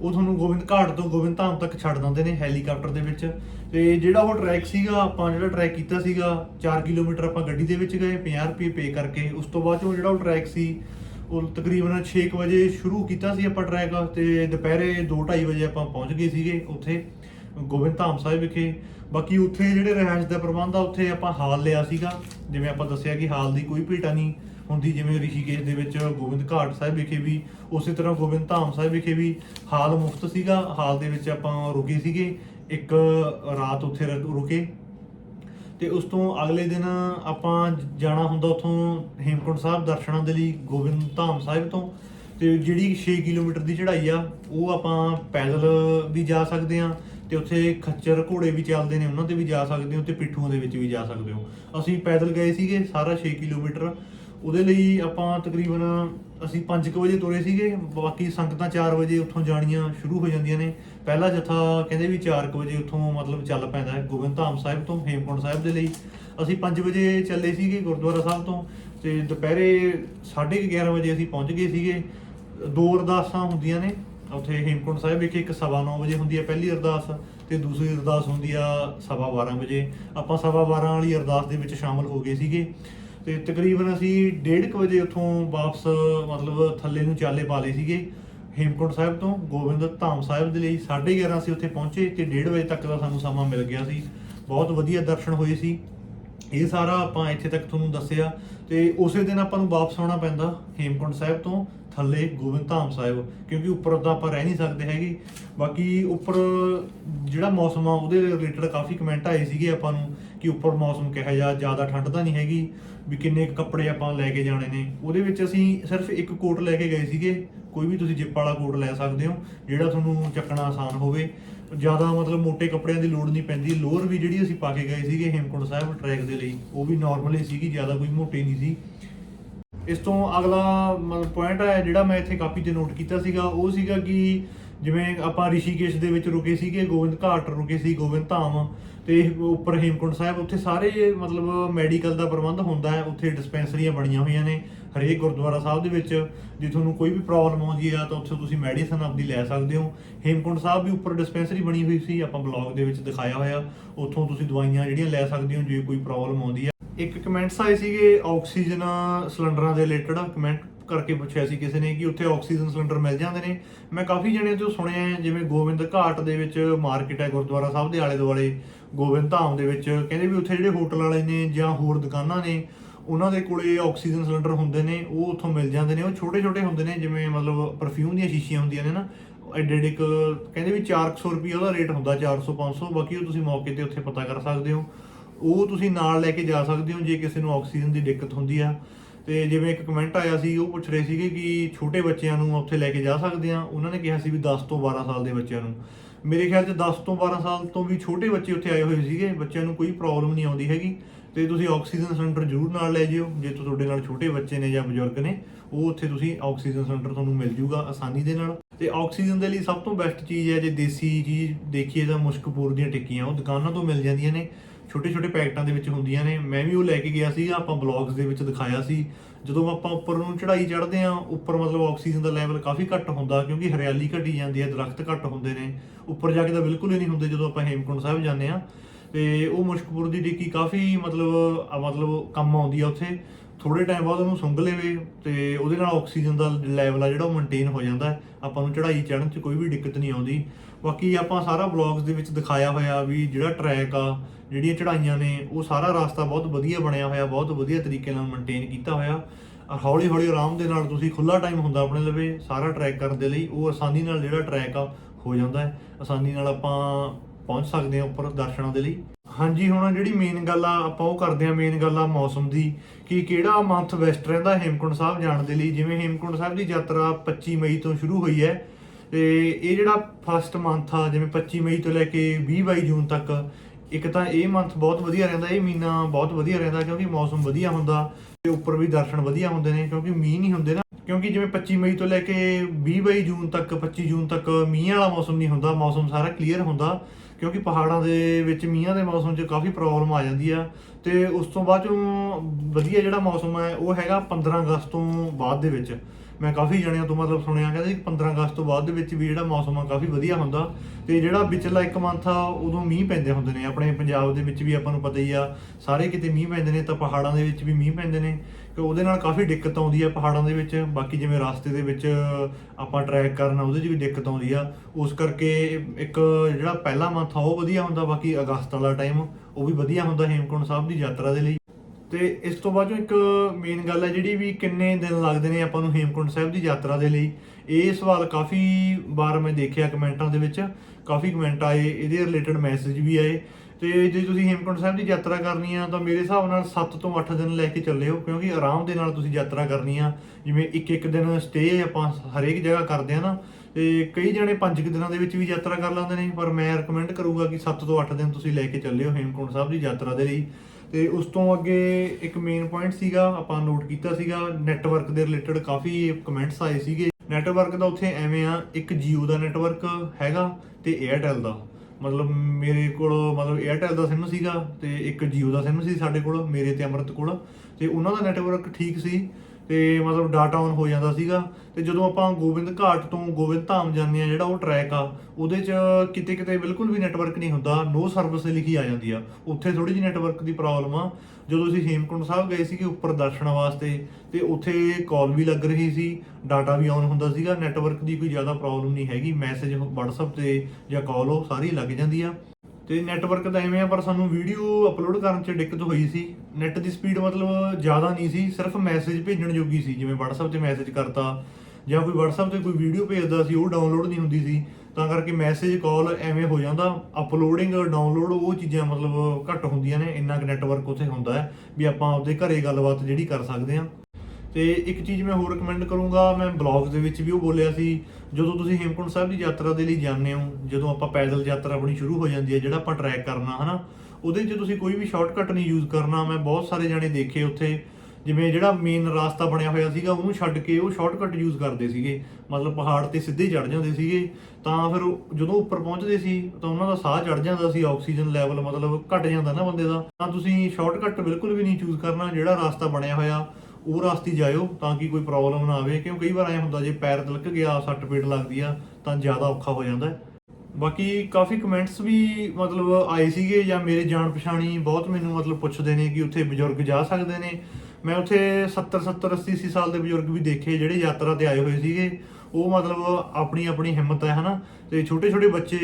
ਉਹ ਤੁਹਾਨੂੰ ਗੋਬਿੰਦ ਘਾਟ ਤੋਂ ਗੋਬਿੰਦ ਧਾਮ ਤੱਕ ਛੱਡ ਦਿੰਦੇ ਨੇ ਹੈਲੀਕਾਪਟਰ ਦੇ ਵਿੱਚ। ਤੇ ਜਿਹੜਾ ਉਹ ਟਰੈਕ ਸੀਗਾ, ਆਪਾਂ ਜਿਹੜਾ ਟਰੈਕ ਕੀਤਾ ਸੀਗਾ 4 ਕਿਲੋਮੀਟਰ ਆਪਾਂ ਗੱਡੀ ਦੇ ਵਿੱਚ ਗਏ 50 ਰੁਪਏ ਪੇ ਕਰਕੇ। ਉਸ ਤੋਂ ਬਾਅਦ 'ਚ ਉਹ ਜਿਹੜਾ ਉਹ ਟਰੈਕ ਸੀ, ਉਹ ਤਕਰੀਬਨ 6 ਕੁ ਵਜੇ ਸ਼ੁਰੂ ਕੀਤਾ ਸੀ ਆਪਾਂ ਟਰੈਕ ਤੇ ਦੁਪਹਿਰੇ 2:30 ਵਜੇ ਆਪਾਂ ਪਹੁੰਚ ਗਏ ਸੀਗੇ ਉੱਥੇ। ਗੋਬਿੰਦ ਧਾਮ ਸਾਹਿਬ ਵਿਖੇ। ਬਾਕੀ ਉੱਥੇ ਜਿਹੜੇ ਰਹਿائش ਦਾ ਪ੍ਰਬੰਧ ਆ, ਉੱਥੇ ਆਪਾਂ ਹਾਲ ਲਿਆ ਸੀਗਾ। ਜਿਵੇਂ ਆਪਾਂ ਦੱਸਿਆ ਕਿ ਹਾਲ ਦੀ ਕੋਈ ਭੇਟਾ ਨਹੀਂ ਹੁੰਦੀ, ਜਿਵੇਂ ਰਿਸ਼ੀਕੇਸ਼ ਦੇ ਵਿੱਚ ਗੋਬਿੰਦ ਘਾਟ ਸਾਹਿਬ ਵਿਖੇ ਵੀ, ਉਸੇ ਤਰ੍ਹਾਂ ਗੋਬਿੰਦ ਧਾਮ ਸਾਹਿਬ ਵਿਖੇ ਵੀ ਹਾਲ ਮੁਫਤ ਸੀਗਾ। ਹਾਲ ਦੇ ਵਿੱਚ ਆਪਾਂ ਰੁਕੇ ਸੀਗੇ। ਇੱਕ ਰਾਤ ਉੱਥੇ ਰੁਕੇ। ਤੇ ਉਸ ਤੋਂ ਅਗਲੇ ਦਿਨ ਆਪਾਂ ਜਾਣਾ ਹੁੰਦਾ ਉਥੋਂ ਹੇਮਕੁੰਟ ਸਾਹਿਬ ਦਰਸ਼ਨਾਂ ਦੇ ਲਈ ਗੋਬਿੰਦ ਧਾਮ ਸਾਹਿਬ ਤੋਂ। ਤੇ ਜਿਹੜੀ 6 ਕਿਲੋਮੀਟਰ ਦੀ ਚੜ੍ਹਾਈ ਆ, ਉਹ ਆਪਾਂ ਪੈਦਲ ਵੀ ਜਾ ਸਕਦੇ ਆ ਤੇ ਉੱਥੇ ਖੱਚਰ ਘੋੜੇ ਵੀ ਚੱਲਦੇ ਨੇ, ਉਹਨਾਂ ਤੇ ਵੀ ਜਾ ਸਕਦੇ ਹੋ ਤੇ ਪਿੱਠੂਆਂ ਦੇ ਵਿੱਚ ਵੀ ਜਾ ਸਕਦੇ ਹੋ। ਅਸੀਂ ਪੈਦਲ ਗਏ ਸੀਗੇ ਸਾਰਾ 6 ਕਿਲੋਮੀਟਰ। ਉਹਦੇ ਲਈ ਆਪਾਂ ਤਕਰੀਬਨ ਅਸੀਂ 5 ਵਜੇ ਤੁਰੇ ਸੀਗੇ, ਬਾਕੀ ਸੰਗਤਾਂ 4 ਵਜੇ ਉੱਥੋਂ ਜਾਣੀਆਂ ਸ਼ੁਰੂ ਹੋ ਜਾਂਦੀਆਂ ਨੇ। ਪਹਿਲਾ ਜਥਾ ਕਹਿੰਦੇ ਵੀ 4 ਵਜੇ ਉੱਥੋਂ ਮਤਲਬ ਚੱਲ ਪੈਂਦਾ ਹੈ, ਗੋਬਿੰਦ ਧਾਮ ਸਾਹਿਬ ਤੋਂ, ਹੇਮਕੁੰਟ ਸਾਹਿਬ ਦੇ ਲਈ। ਅਸੀਂ 5 ਵਜੇ ਚੱਲੇ ਸੀਗੇ ਗੁਰਦੁਆਰਾ ਸਾਹਿਬ ਤੋਂ ਤੇ ਦੁਪਹਿਰੇ 11:30 ਵਜੇ ਅਸੀਂ ਪਹੁੰਚ ਗਏ ਸੀਗੇ। ਦੋ ਅਰਦਾਸਾਂ ਹੁੰਦੀਆਂ ਨੇ ਉੱਥੇ ਹੇਮਕੁੰਟ ਸਾਹਿਬ ਵਿਖੇ ਇੱਕ ਸਵਾ ਨੌ ਵਜੇ ਹੁੰਦੀ ਹੈ ਪਹਿਲੀ ਅਰਦਾਸ ਤੇ ਦੂਸਰੀ ਅਰਦਾਸ ਹੁੰਦੀ ਆ ਸਵਾ 12 ਵਜੇ। ਆਪਾਂ ਸਵਾ 12 ਵਾਲੀ ਅਰਦਾਸ ਦੇ ਵਿੱਚ ਸ਼ਾਮਲ ਹੋ ਗਏ ਸੀਗੇ। ਤੇ ਤਕਰੀਬਨ ਅਸੀਂ 1:30 ਵਜੇ ਉੱਥੋਂ ਵਾਪਸ, ਮਤਲਬ ਥੱਲੇ ਨੂੰ ਚਾਲੇ ਪਾ ਲਏ ਸੀਗੇ ਹੇਮਕੁੰਟ ਸਾਹਿਬ ਤੋਂ। ਗੋਬਿੰਦ ਧਾਮ ਸਾਹਿਬ ਦੇ ਲਈ 11:30 ਅਸੀਂ ਉੱਥੇ ਪਹੁੰਚੇ ਤੇ 1:30 ਵਜੇ ਤੱਕ ਦਾ ਸਾਨੂੰ ਸਮਾਂ ਮਿਲ ਗਿਆ ਸੀ। ਬਹੁਤ ਵਧੀਆ ਦਰਸ਼ਨ ਹੋਏ ਸੀ। ਇਹ ਸਾਰਾ ਆਪਾਂ ਇੱਥੇ ਤੱਕ ਤੁਹਾਨੂੰ ਦੱਸਿਆ। ਤੇ ਉਸੇ ਦਿਨ ਆਪਾਂ ਨੂੰ ਵਾਪਸ ਆਉਣਾ ਪੈਂਦਾ ਹੇਮਕੁੰਟ ਸਾਹਿਬ ਤੋਂ। ਥੱਲੇ ਗੋਬਿੰਦ ਧਾਮ ਸਾਹਿਬ, ਕਿਉਂਕਿ ਉੱਪਰ ਤਾਂ ਆਪਾਂ ਰਹਿ ਨਹੀਂ ਸਕਦੇ ਹੈਗੇ। ਬਾਕੀ ਉੱਪਰ ਜਿਹੜਾ ਮੌਸਮ ਆ, ਉਹਦੇ ਰਿਲੇਟਡ ਕਾਫੀ ਕਮੈਂਟ ਆਏ ਸੀਗੇ ਆਪਾਂ ਨੂੰ ਕਿ ਉੱਪਰ ਮੌਸਮ ਕਿਹਾ ਜਾ ਜ਼ਿਆਦਾ ਠੰਡ ਤਾਂ ਨਹੀਂ ਹੈਗੀ, ਵੀ ਕਿੰਨੇ ਕੁ ਕੱਪੜੇ ਆਪਾਂ ਲੈ ਕੇ ਜਾਣੇ ਨੇ। ਉਹਦੇ ਵਿੱਚ ਅਸੀਂ ਸਿਰਫ ਇੱਕ ਕੋਟ ਲੈ ਕੇ ਗਏ ਸੀਗੇ। ਕੋਈ ਵੀ ਤੁਸੀਂ ਜਿੱਪ ਵਾਲਾ ਕੋਟ ਲੈ ਸਕਦੇ ਹੋ, ਜਿਹੜਾ ਤੁਹਾਨੂੰ ਚੱਕਣਾ ਆਸਾਨ ਹੋਵੇ। ਜ਼ਿਆਦਾ ਮਤਲਬ ਮੋٹے ਕੱਪੜਿਆਂ ਦੀ ਲੋੜ ਨਹੀਂ ਪੈਂਦੀ। ਲੋਅਰ ਵੀ ਜਿਹੜੀ ਅਸੀਂ ਪਾ ਕੇ ਗਏ ਸੀਗੇ ਹੇਮਕੁੰਟ ਸਾਹਿਬ ਟਰੈਕ ਦੇ ਲਈ, ਉਹ ਵੀ ਨਾਰਮਲ ਹੀ ਸੀਗੀ, ਜ਼ਿਆਦਾ ਕੋਈ ਮੋਟੀ ਨਹੀਂ ਸੀ। ਇਸ ਤੋਂ ਅਗਲਾ ਮਤਲਬ ਪੁਆਇੰਟ ਹੈ ਜਿਹੜਾ ਮੈਂ ਇੱਥੇ ਕਾਪੀ ਤੇ ਨੋਟ ਕੀਤਾ ਸੀਗਾ, ਉਹ ਸੀਗਾ ਕਿ ਜਿਵੇਂ ਆਪਾਂ ਰਿਸ਼ੀਕੇਸ਼ ਦੇ ਵਿੱਚ ਰੁਕੇ ਸੀਗੇ, ਗੋਬਿੰਦ ਘਾਟ ਰੁਕੇ ਸੀ, ਗੋਬਿੰਦ ਧਾਮ ਤੇ ਉੱਪਰ ਹੇਮਕੁੰਟ ਸਾਹਿਬ, ਉੱਥੇ ਸਾਰੇ ਮਤਲਬ ਮੈਡੀਕਲ ਦਾ ਪ੍ਰਬੰਧ ਹੁੰਦਾ ਹੈ, ਉੱਥੇ ਡਿਸਪੈਂਸਰੀਆਂ ਬਣੀਆਂ ਹੋਈਆਂ ਨੇ ਹਰੇਕ ਗੁਰਦੁਆਰਾ ਸਾਹਿਬ ਦੇ ਵਿੱਚ, ਜੇ ਤੁਹਾਨੂੰ ਕੋਈ ਵੀ ਪ੍ਰੋਬਲਮ ਆਉਂਦੀ ਆ ਤਾਂ ਉੱਥੇ ਤੁਸੀਂ ਮੈਡੀਸਨ ਆਪਦੀ ਲੈ ਸਕਦੇ ਹੋ। ਹੇਮਕੁੰਟ ਸਾਹਿਬ ਵੀ ਉੱਪਰ ਡਿਸਪੈਂਸਰੀ ਬਣੀ ਹੋਈ ਸੀ, ਆਪਾਂ ਬਲੌਗ ਦੇ ਵਿੱਚ ਦਿਖਾਇਆ ਹੋਇਆ, ਉੱਥੋਂ ਤੁਸੀਂ ਦਵਾਈਆਂ ਜਿਹੜੀਆਂ ਲੈ ਸਕਦੇ ਹੋ, ਜੇ ਕੋਈ ਪ੍ਰੋਬਲਮ ਆਉਂਦੀ ਆ। ਇੱਕ ਕਮੈਂਟਸ ਆਏ ਸੀਗੇ ਆਕਸੀਜਨ ਸਿਲੰਡਰਾਂ ਦੇ ਰਿਲੇਟਡ ਕਮੈਂਟ ਕਰਕੇ ਪੁੱਛਿਆ ਸੀ ਕਿਸੇ ਨੇ ਕਿ ਉੱਥੇ ਆਕਸੀਜਨ ਸਿਲੰਡਰ ਮਿਲ ਜਾਂਦੇ ਨੇ। ਮੈਂ ਕਾਫੀ ਜਣਿਆਂ ਤੋਂ ਸੁਣਿਆ ਜਿਵੇਂ ਗੋਬਿੰਦ ਘਾਟ ਦੇ ਵਿੱਚ ਮਾਰਕੀਟ ਹੈ ਗੁਰਦੁਆਰਾ ਸਾਹਿਬ ਦੇ ਆਲੇ ਦੁਆਲੇ, ਗੋਬਿੰਦ ਧਾਮ ਦੇ ਵਿੱਚ। ਕਹਿੰਦੇ ਵੀ ਉੱਥੇ ਜਿਹੜੇ ਹੋਟਲ ਵਾਲੇ ਨੇ ਜਾਂ ਹੋਰ ਦੁਕਾਨਾਂ ਨੇ, ਉਹਨਾਂ ਦੇ ਕੋਲੇ ਆਕਸੀਜਨ ਸਿਲੰਡਰ ਹੁੰਦੇ ਨੇ, ਉਹ ਉੱਥੋਂ ਮਿਲ ਜਾਂਦੇ ਨੇ। ਉਹ ਛੋਟੇ ਛੋਟੇ ਹੁੰਦੇ ਨੇ, ਜਿਵੇਂ ਮਤਲਬ ਪਰਫਿਊਮ ਦੀਆਂ ਸ਼ੀਸ਼ੀਆਂ ਹੁੰਦੀਆਂ ਨੇ ਨਾ, ਐਡੇ ਐਡੇ ਕੁ, ਕਹਿੰਦੇ ਵੀ 400 ਰੁਪਏ ਉਹਦਾ ਰੇਟ ਹੁੰਦਾ 400 500 ਬਾਕੀ ਉਹ ਤੁਸੀਂ ਮੌਕੇ ਤੇ ਉੱਥੇ ਪਤਾ ਕਰ ਸਕਦੇ ਹੋ। ਉਹ ਤੁਸੀਂ ਨਾਲ ਲੈ ਕੇ ਜਾ ਸਕਦੇ ਹੋ ਜੇ ਕਿਸੇ ਨੂੰ ਆਕਸੀਜਨ ਦੀ ਦਿੱਕਤ ਹੁੰਦੀ ਆ। ਤੇ ਜਿਵੇਂ ਇੱਕ ਕਮੈਂਟ ਆਇਆ ਸੀ, ਉਹ ਪੁੱਛ ਰਹੇ ਸੀਗੇ ਕਿ ਛੋਟੇ ਬੱਚਿਆਂ ਨੂੰ ਉੱਥੇ ਲੈ ਕੇ ਜਾ ਸਕਦੇ ਆ। ਉਹਨਾਂ ਨੇ ਕਿਹਾ ਸੀ ਵੀ 10 ਤੋਂ 12 ਸਾਲ ਦੇ ਬੱਚਿਆਂ ਨੂੰ। ਮੇਰੇ ਖਿਆਲ 'ਚ 10 ਤੋਂ 12 ਸਾਲ ਤੋਂ ਵੀ ਛੋਟੇ ਬੱਚੇ ਉੱਥੇ ਆਏ ਹੋਏ ਸੀਗੇ। ਬੱਚਿਆਂ ਨੂੰ ਕੋਈ ਪ੍ਰੋਬਲਮ ਨਹੀਂ ਆਉਂਦੀ ਹੈਗੀ। ਤੇ ਤੁਸੀਂ ਆਕਸੀਜਨ ਸਿਲੰਡਰ ਜ਼ਰੂਰ ਨਾਲ ਲੈ ਜਿਓ। ਜੇ ਤੁਹਾਡੇ ਨਾਲ ਛੋਟੇ ਬੱਚੇ ਨੇ ਜਾਂ ਬਜ਼ੁਰਗ ਨੇ, ਉਹ ਉੱਥੇ ਤੁਸੀਂ ਆਕਸੀਜਨ ਸਿਲੰਡਰ ਤੁਹਾਨੂੰ ਮਿਲ ਜੂਗਾ ਆਸਾਨੀ ਦੇ ਨਾਲ। ਤੇ ਆਕਸੀਜਨ ਦੇ ਲਈ ਸਭ ਤੋਂ ਬੈਸਟ ਚੀਜ਼ ਹੈ ਜੇ ਦੇਸੀ ਚੀਜ਼ ਦੇਖੀਏ ਤਾਂ ਮੁਸ਼ਕਪੂਰ ਦੀਆਂ ਟਿੱਕੀਆਂ, ਉਹ ਦੁਕਾਨਾਂ ਤੋਂ ਮਿਲ ਜਾਂਦੀਆਂ ਨੇ। ਛੋਟੇ ਛੋਟੇ ਪੈਕਟਾਂ ਦੇ ਵਿੱਚ ਹੁੰਦੀਆਂ ਨੇ। ਮੈਂ ਵੀ ਉਹ ਲੈ ਕੇ ਗਿਆ ਸੀ, ਆਪਾਂ ਬਲੌਗਸ ਦੇ ਵਿੱਚ ਦਿਖਾਇਆ ਸੀ। ਜਦੋਂ ਆਪਾਂ ਉੱਪਰ ਨੂੰ ਚੜ੍ਹਾਈ ਚੜ੍ਹਦੇ ਆ ਉੱਪਰ ਮਤਲਬ ਆਕਸੀਜਨ ਦਾ ਲੈਵਲ ਕਾਫੀ ਘੱਟ ਹੁੰਦਾ ਕਿਉਂਕਿ ਹਰਿਆਲੀ ਘਟੀ ਜਾਂਦੀ ਹੈ, ਦਰਖਤ ਘੱਟ ਹੁੰਦੇ ਨੇ। ਉੱਪਰ ਜਾ ਕੇ ਤਾਂ ਬਿਲਕੁਲ ਹੀ ਨਹੀਂ ਹੁੰਦੇ ਜਦੋਂ ਆਪਾਂ ਹੇਮਕੁੰਟ ਸਾਹਿਬ ਜਾਂਦੇ ਆ ਤੇ ਉਹ ਮੁਸ਼ਕਪੁਰ ਦੀ ਡਿੱਕੀ ਕਾਫੀ ਮਤਲਬ ਮਤਲਬ ਕੰਮ ਆਉਂਦੀ ਆ ਉੱਥੇ। ਥੋੜੇ ਟਾਈਮ ਬਾਅਦ ਉਹਨੂੰ ਸੁੰਘ ਲਵੇ ਤੇ ਉਹਦੇ ਨਾਲ ਆਕਸੀਜਨ ਦਾ ਲੈਵਲ ਆ ਜਿਹੜਾ ਉਹ ਮੇਨਟੇਨ ਹੋ ਜਾਂਦਾ ਆਪਾਂ ਨੂੰ ਚੜ੍ਹਾਈ ਚੜ੍ਹਨ 'ਚ ਕੋਈ ਵੀ ਦਿੱਕਤ ਨਹੀਂ ਆਉਂਦੀ। ਬਾਕੀ ਆਪਾਂ ਸਾਰਾ ਵਲੌਗਸ ਦੇ ਵਿੱਚ ਦਿਖਾਇਆ ਹੋਇਆ ਵੀ ਜਿਹੜਾ ਟਰੈਕ ਆ, ਜਿਹੜੀਆਂ ਚੜ੍ਹਾਈਆਂ ਨੇ, ਉਹ ਸਾਰਾ ਰਸਤਾ ਬਹੁਤ ਵਧੀਆ ਬਣਿਆ ਹੋਇਆ, ਬਹੁਤ ਵਧੀਆ ਤਰੀਕੇ ਨਾਲ ਮੇਨਟੇਨ ਕੀਤਾ ਹੋਇਆ। ਹੌਲੀ ਹੌਲੀ ਆਰਾਮ ਦੇ ਨਾਲ ਤੁਸੀਂ ਖੁੱਲਾ ਟਾਈਮ ਹੁੰਦਾ ਆਪਣੇ ਲਵੇ, ਸਾਰਾ ਟਰੈਕ ਕਰਨ ਦੇ ਲਈ, ਉਹ ਆਸਾਨੀ ਨਾਲ ਜਿਹੜਾ ਟਰੈਕ ਆ, ਹੋ ਜਾਂਦਾ ਹੈ। ਆਸਾਨੀ ਨਾਲ ਆਪਾਂ ਪਹੁੰਚ ਸਕਦੇ ਹਾਂ ਉੱਪਰ ਦਰਸ਼ਨਾਂ ਦੇ ਲਈ। ਹਾਂਜੀ, ਹੁਣ ਜਿਹੜੀ ਮੇਨ ਗੱਲ ਆ, ਆਪਾਂ ਉਹ ਕਰਦੇ ਆ ਮੇਨ ਗੱਲ ਆ ਮੌਸਮ ਦੀ, ਕਿ ਕਿਹੜਾ ਮੰਥ ਵੈਸਟ ਰਹਿੰਦਾ ਹੇਮਕੁੰਟ ਸਾਹਿਬ ਜਾਣ ਦੇ ਲਈ। ਜਿਵੇਂ ਹੇਮਕੁੰਟ ਸਾਹਿਬ ਦੀ ਯਾਤਰਾ 25 ਮਈ ਤੋਂ ਸ਼ੁਰੂ ਹੋਈ ਹੈ, ਤੇ ਇਹ ਜਿਹੜਾ ਫਸਟ ਮੰਥ ਆ, ਜਿਵੇਂ 25 ਮਈ ਤੋਂ ਲੈ ਕੇ 20 22 ਜੂਨ ਤੱਕ, ਇੱਕ ਤਾਂ ਇਹ ਮੰਥ ਬਹੁਤ ਵਧੀਆ ਰਹਿੰਦਾ, ਇਹ ਮਹੀਨਾ ਬਹੁਤ ਵਧੀਆ ਰਹਿੰਦਾ, ਕਿਉਂਕਿ ਮੌਸਮ ਵਧੀਆ ਹੁੰਦਾ ਤੇ ਉੱਪਰ ਵੀ ਦਰਸ਼ਨ ਵਧੀਆ ਹੁੰਦੇ ਨੇ, ਕਿਉਂਕਿ ਮੀਂਹ ਨਹੀਂ ਹੁੰਦੇ ਨਾ। ਕਿਉਂਕਿ ਜਿਵੇਂ 25 ਮਈ ਤੋਂ ਲੈ ਕੇ 20 22 ਜੂਨ ਤੱਕ 25 ਜੂਨ ਤੱਕ ਮੀਂਹ ਵਾਲਾ ਮੌਸਮ ਨਹੀਂ ਹੁੰਦਾ, ਮੌਸਮ ਸਾਰਾ ਕਲੀਅਰ ਹੁੰਦਾ। ਕਿਉਂਕਿ ਪਹਾੜਾਂ ਦੇ ਵਿੱਚ ਮੀਂਹਾਂ ਦੇ ਮੌਸਮ 'ਚ ਕਾਫੀ ਪ੍ਰੋਬਲਮ ਆ ਜਾਂਦੀ ਆ ਤੇ ਉਸ ਤੋਂ ਬਾਅਦ ਚੋਂ ਵਧੀਆ ਜਿਹੜਾ ਮੌਸਮ ਹੈ, ਉਹ ਹੈਗਾ 15 ਅਗਸਤ ਤੋਂ ਬਾਅਦ ਦੇ ਵਿੱਚ। ਮੈਂ ਕਾਫੀ ਜਣਿਆਂ ਤੋਂ ਮਤਲਬ ਸੁਣਿਆ ਕਹਿੰਦੇ ਕਿ 15 ਅਗਸਤ ਤੋਂ ਬਾਅਦ ਦੇ ਵਿੱਚ ਵੀ ਜਿਹੜਾ ਮੌਸਮ ਆ ਕਾਫੀ ਵਧੀਆ ਹੁੰਦਾ ਤੇ ਜਿਹੜਾ ਵਿਚਲਾ ਇੱਕ ਮੰਥ ਆ, ਉਦੋਂ ਮੀਂਹ ਪੈਂਦੇ ਹੁੰਦੇ ਨੇ। ਆਪਣੇ ਪੰਜਾਬ ਦੇ ਵਿੱਚ ਵੀ ਆਪਾਂ ਨੂੰ ਪਤਾ ਹੀ ਆ, ਸਾਰੇ ਕਿਤੇ ਮੀਂਹ ਪੈਂਦੇ ਨੇ ਤਾਂ ਪਹਾੜਾਂ ਦੇ ਵਿੱਚ ਵੀ ਮੀਂਹ ਪੈਂਦੇ ਨੇ ਕਿ ਉਹਦੇ ਨਾਲ ਕਾਫੀ ਦਿੱਕਤ ਆਉਂਦੀ ਆ ਪਹਾੜਾਂ ਦੇ ਵਿੱਚ। ਬਾਕੀ ਜਿਵੇਂ ਰਸਤੇ ਦੇ ਵਿੱਚ ਆਪਾਂ ਟਰੈਕ ਕਰਨਾ, ਉਹਦੇ 'ਚ ਵੀ ਦਿੱਕਤ ਆਉਂਦੀ ਆ। ਉਸ ਕਰਕੇ ਇੱਕ ਜਿਹੜਾ ਪਹਿਲਾ ਮੰਥ ਆ, ਉਹ ਵਧੀਆ ਹੁੰਦਾ। ਬਾਕੀ ਅਗਸਤ ਵਾਲਾ ਟਾਈਮ ਉਹ ਵੀ ਵਧੀਆ ਹੁੰਦਾ ਹੇਮਕੁੰਟ ਸਾਹਿਬ ਦੀ ਯਾਤਰਾ ਦੇ ਲਈ। ਤੇ ਇਸ ਤੋਂ ਬਾਅਦ ਚੋਂ ਇੱਕ ਮੇਨ ਗੱਲ ਹੈ ਜਿਹੜੀ ਵੀ ਕਿੰਨੇ ਦਿਨ ਲੱਗਦੇ ਨੇ ਆਪਾਂ ਨੂੰ ਹੇਮਕੁੰਟ ਸਾਹਿਬ ਦੀ ਯਾਤਰਾ ਦੇ ਲਈ, ਇਹ ਸਵਾਲ ਕਾਫੀ ਵਾਰ ਮੈਂ ਦੇਖਿਆ ਕਮੈਂਟਾਂ ਦੇ ਵਿੱਚ, ਕਾਫੀ ਕਮੈਂਟ ਆਏ, ਇਹਦੇ ਰਿਲੇਟਡ ਮੈਸੇਜ ਵੀ ਆਏ। ਤੇ ਜੇ ਤੁਸੀਂ ਹੇਮਕੁੰਟ ਸਾਹਿਬ ਦੀ ਯਾਤਰਾ ਕਰਨੀ ਆ, ਤਾਂ ਮੇਰੇ ਹਿਸਾਬ ਨਾਲ 7 ਤੋਂ 8 ਦਿਨ ਲੈ ਕੇ ਚੱਲਿਓ ਕਿਉਂਕਿ ਆਰਾਮ ਦੇ ਨਾਲ ਤੁਸੀਂ ਯਾਤਰਾ ਕਰਨੀ ਆ। ਜਿਵੇਂ ਇੱਕ ਇੱਕ ਦਿਨ ਸਟੇ ਆਪਾਂ ਹਰੇਕ ਜਗ੍ਹਾ ਕਰਦੇ ਆ ਨਾ, ਤੇ ਕਈ ਜਣੇ 5 ਦਿਨਾਂ ਦੇ ਵਿੱਚ ਵੀ ਯਾਤਰਾ ਕਰ ਲੈਂਦੇ ਨੇ, ਪਰ ਮੈਂ ਰეკਮੈਂਡ ਕਰੂੰਗਾ ਕਿ 7 ਤੋਂ 8 ਦਿਨ ਤੁਸੀਂ ਲੈ ਕੇ ਚੱਲਿਓ ਹੇਮਕੁੰਟ ਸਾਹਿਬ ਦੀ ਯਾਤਰਾ ਦੇ ਲਈ। ਤੇ ਉਸ ਤੋਂ ਅੱਗੇ ਇੱਕ ਮੇਨ ਪੁਆਇੰਟ ਸੀਗਾ, ਆਪਾਂ ਨੋਟ ਕੀਤਾ ਸੀਗਾ ਨੈਟਵਰਕ ਦੇ ਰਿਲੇਟਡ ਕਾਫੀ ਕਮੈਂਟਸ ਆਏ ਸੀਗੇ। ਨੈਟਵਰਕ ਦਾ ਉੱਥੇ ਐਵੇਂ ਆ, ਇੱਕ Jio ਦਾ ਨੈਟਵਰਕ ਹੈਗਾ ਤੇ Airtel ਦਾ। ਮਤਲਬ ਮੇਰੇ ਕੋਲ, ਮਤਲਬ Airtel ਦਾ ਸਿਮ ਸੀਗਾ ਤੇ ਇੱਕ Jio ਦਾ ਸਿਮ ਸੀ ਸਾਡੇ ਕੋਲ, ਮੇਰੇ ਤੇ ਅਮਰਤ ਕੋਲ। ਤੇ ਉਹਨਾਂ ਦਾ ਨੈਟਵਰਕ ਠੀਕ ਸੀ। ਤੇ ਮਤਲਬ ਡਾਟਾ ਔਨ ਹੋ ਜਾਂਦਾ ਸੀਗਾ। ਤੇ ਜਦੋਂ ਆਪਾਂ ਗੋਬਿੰਦ ਘਾਟ ਤੋਂ ਗੋਬਿੰਦ ਧਾਮ ਜਾਂਦੇ ਆ ਜਿਹੜਾ ਉਹ ਟਰੈਕ ਆ, ਉਹਦੇ 'ਚ ਕਿਤੇ ਕਿਤੇ ਬਿਲਕੁਲ ਵੀ ਨੈਟਵਰਕ ਨਹੀਂ ਹੁੰਦਾ। ਨੋ ਸਰਵਿਸ ਲਿਖੀ ਆ ਜਾਂਦੀ ਆ। ਉੱਥੇ ਥੋੜੀ ਜਿਹੀ ਨੈਟਵਰਕ ਦੀ ਪ੍ਰੋਬਲਮ ਆ। ਜਦੋਂ ਅਸੀਂ ਹੇਮਕੁੰਟ ਸਾਹਿਬ ਗਏ ਸੀਗੇ ਉੱਪਰ ਦਰਸ਼ਨ ਵਾਸਤੇ, ਤੇ ਉੱਥੇ ਕਾਲ ਵੀ ਲੱਗ ਰਹੀ ਸੀ। ਡਾਟਾ ਵੀ ਔਨ ਹੁੰਦਾ ਸੀਗਾ। ਨੈਟਵਰਕ ਦੀ ਕੋਈ ਜ਼ਿਆਦਾ ਪ੍ਰੋਬਲਮ ਨਹੀਂ ਹੈਗੀ। ਮੈਸੇਜ WhatsApp ਤੇ ਜਾਂ ਕਾਲ ਉਹ ਸਾਰੀ ਲੱਗ ਜਾਂਦੀ ਆ। ਤੇ ਨੈਟਵਰਕ ਤਾਂ ਐਵੇਂ ਆ, ਪਰ ਸਾਨੂੰ ਵੀਡੀਓ ਅਪਲੋਡ ਕਰਨ 'ਚ ਦਿੱਕਤ ਹੋਈ ਸੀ। ਨੈਟ ਦੀ ਸਪੀਡ ਮਤਲਬ ਜ਼ਿਆਦਾ ਨਹੀਂ ਸੀ, ਸਿਰਫ ਮੈਸੇਜ ਭੇਜਣ ਜੋਗੀ ਸੀ, ਜਿਵੇਂ WhatsApp ਤੇ ਮੈਸੇਜ ਕਰਤਾ, ਜਾਂ ਕੋਈ WhatsApp ਤੇ ਕੋਈ ਵੀਡੀਓ ਭੇਜਦਾ ਸੀ, ਉਹ ਡਾਊਨਲੋਡ ਨਹੀਂ ਹੁੰਦੀ ਸੀ। ਤਾਂ ਕਰਕੇ ਮੈਸੇਜ ਕਾਲ ਐਵੇਂ ਹੋ ਜਾਂਦਾ ਅਪਲੋਡਿੰਗ ਡਾਊਨਲੋਡ ਉਹ ਚੀਜ਼ਾਂ ਮਤਲਬ ਘੱਟ ਹੁੰਦੀਆਂ ਨੇ, ਇੰਨਾ ਕੁ ਨੈਟਵਰਕ ਉੱਥੇ ਹੁੰਦਾ ਹੈ, ਵੀ ਆਪਾਂ ਆਪਦੇ ਘਰੇ ਗੱਲਬਾਤ ਜਿਹੜੀ ਕਰ ਸਕਦੇ ਹਾਂ। ਤੇ ਇੱਕ ਚੀਜ਼ ਮੈਂ ਹੋਰ ਰეკਮੈਂਡ ਕਰੂੰਗਾ, ਮੈਂ ਬਲੌਗਸ ਦੇ ਵਿੱਚ ਵੀ ਉਹ ਬੋਲਿਆ ਸੀ ਜਦੋਂ ਤੁਸੀਂ ਹੇਮਕੁੰਟ ਸਾਹਿਬ ਦੀ ਯਾਤਰਾ ਦੇ ਲਈ ਜਾਂਦੇ ਹੋ, ਜਦੋਂ ਆਪਾਂ ਪੈਦਲ ਯਾਤਰਾ ਆਪਣੀ ਸ਼ੁਰੂ ਹੋ ਜਾਂਦੀ ਹੈ, ਜਿਹੜਾ ਆਪਾਂ ਟਰੈਕ ਕਰਨਾ, ਹਨਾ? ਉਹਦੇ 'ਚ ਤੁਸੀਂ ਕੋਈ ਵੀ ਸ਼ਾਰਟਕਟ ਨਹੀਂ ਯੂਜ਼ ਕਰਨਾ। ਮੈਂ ਬਹੁਤ ਸਾਰੇ ਜਾਣੇ ਦੇਖੇ ਉੱਥੇ, ਜਿਵੇਂ ਜਿਹੜਾ ਮੇਨ ਰਾਸਤਾ ਬਣਿਆ ਹੋਇਆ ਸੀਗਾ, ਉਹਨੂੰ ਛੱਡ ਕੇ ਉਹ ਸ਼ਾਰਟਕਟ ਯੂਜ਼ ਕਰਦੇ ਸੀਗੇ। ਮਤਲਬ ਪਹਾੜ ਤੇ ਸਿੱਧੇ ਚੜ ਜਾਂਦੇ ਸੀਗੇ। ਤਾਂ ਫਿਰ ਉਹ ਜਦੋਂ ਉੱਪਰ ਪਹੁੰਚਦੇ ਸੀ, ਤਾਂ ਉਹਨਾਂ ਦਾ ਸਾਹ ਚੜ ਜਾਂਦਾ ਸੀ ਆਕਸੀਜਨ ਲੈਵਲ ਮਤਲਬ ਘਟ ਜਾਂਦਾ ਨਾ ਬੰਦੇ ਦਾ। ਤਾਂ ਤੁਸੀਂ ਸ਼ਾਰਟਕਟ ਬਿਲਕੁਲ ਵੀ ਨਹੀਂ ਚੂਜ਼ ਕਰਨਾ, ਜਿਹੜਾ ਰਾਸਤਾ ਬਣਿਆ ਹੋਇਆ। ਉਹ ਰਾਸਤੇ ਜਾਇਓ ਤਾਂ ਕਿ ਕੋਈ ਪ੍ਰੋਬਲਮ ਨਾ ਆਵੇ। ਕਿਉਂ? ਕਈ ਵਾਰ ਐ ਹੁੰਦਾ, ਜੇ ਪੈਰ ਤਿਲਕ ਗਿਆ ਸੱਟ ਪੇਟ ਲੱਗਦੀ ਆ, ਤਾਂ ਜ਼ਿਆਦਾ ਔਖਾ ਹੋ ਜਾਂਦਾ। ਬਾਕੀ ਕਾਫੀ ਕਮੈਂਟਸ ਵੀ ਮਤਲਬ ਆਏ ਸੀਗੇ ਜਾਂ ਮੇਰੇ ਜਾਣ ਪਛਾਣੀ ਬਹੁਤ ਮੈਨੂੰ ਮਤਲਬ ਪੁੱਛਦੇ ਨੇ ਕਿ ਉੱਥੇ ਬਜ਼ੁਰਗ ਜਾ ਸਕਦੇ ਨੇ। ਮੈਂ ਉੱਥੇ 70 70 80 80 ਸਾਲ ਦੇ ਬਜ਼ੁਰਗ ਵੀ ਦੇਖੇ, ਜਿਹੜੇ ਯਾਤਰਾ ਤੇ ਆਏ ਹੋਏ ਸੀਗੇ। ਉਹ ਮਤਲਬ ਆਪਣੀ ਆਪਣੀ ਹਿੰਮਤ ਹੈ, ਹਨਾ? ਤੇ ਛੋਟੇ ਛੋਟੇ ਬੱਚੇ,